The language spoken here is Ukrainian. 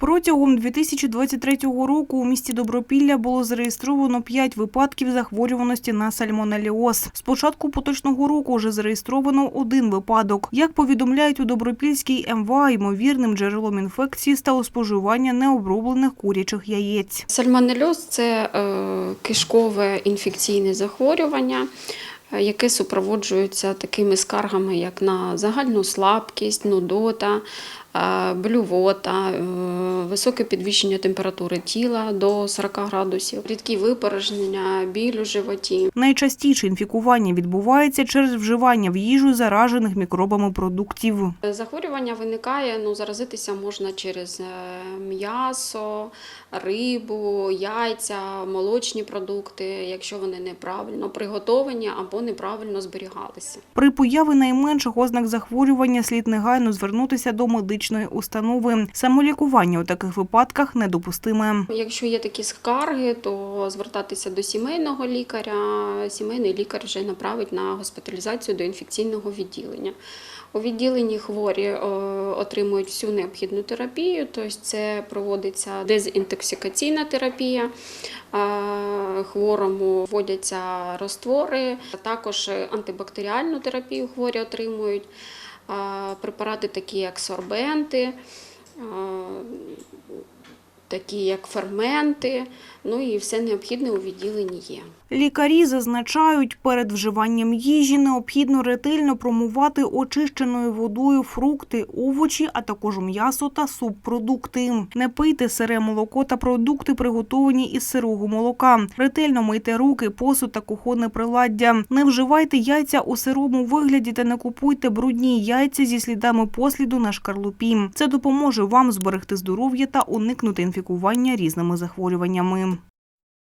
Протягом 2023 року у місті Добропілля було зареєстровано 5 випадків захворюваності на сальмонеліоз. З початку поточного року вже зареєстровано один випадок. Як повідомляють у Добропільській МВА, ймовірним джерелом інфекції стало споживання необроблених курячих яєць. Сальмонельоз – це е, кишкове інфекційне захворювання, яке супроводжується такими скаргами, як на загальну слабкість, нудота, е, блювота, е, високе підвищення температури тіла до 40 градусів, рідкі випорожнення, біль у животі. Найчастіше інфікування відбувається через вживання в їжу заражених мікробами продуктів. Захворювання виникає, ну, заразитися можна через е, м'ясо, рибу, яйця, молочні продукти, якщо вони неправильно приготовані або неправильно зберігалися. При появі найменших ознак захворювання слід негайно звернутися до медичної установи. Самолікування у таких випадках недопустиме. Якщо є такі скарги, то звертатися до сімейного лікаря. Сімейний лікар вже направить на госпіталізацію до інфекційного відділення. У відділенні хворі е, отримують всю необхідну терапію, тобто це проводиться дезінтоксикаційна терапія. Хворому вводяться роствори, також антибактеріальну терапію хворі отримують, препарати такі як сорбенти, такі як ферменти, ну і все необхідне у відділенні є. Лікарі зазначають, перед вживанням їжі необхідно ретельно промувати очищеною водою фрукти, овочі, а також м'ясо та субпродукти. Не пийте сире молоко та продукти, приготовані із сирого молока. Ретельно мийте руки, посуд та кухонне приладдя. Не вживайте яйця у сирому вигляді та не купуйте брудні яйця зі слідами посліду на шкарлупі. Це допоможе вам зберегти здоров'я та уникнути інфікування різними захворюваннями.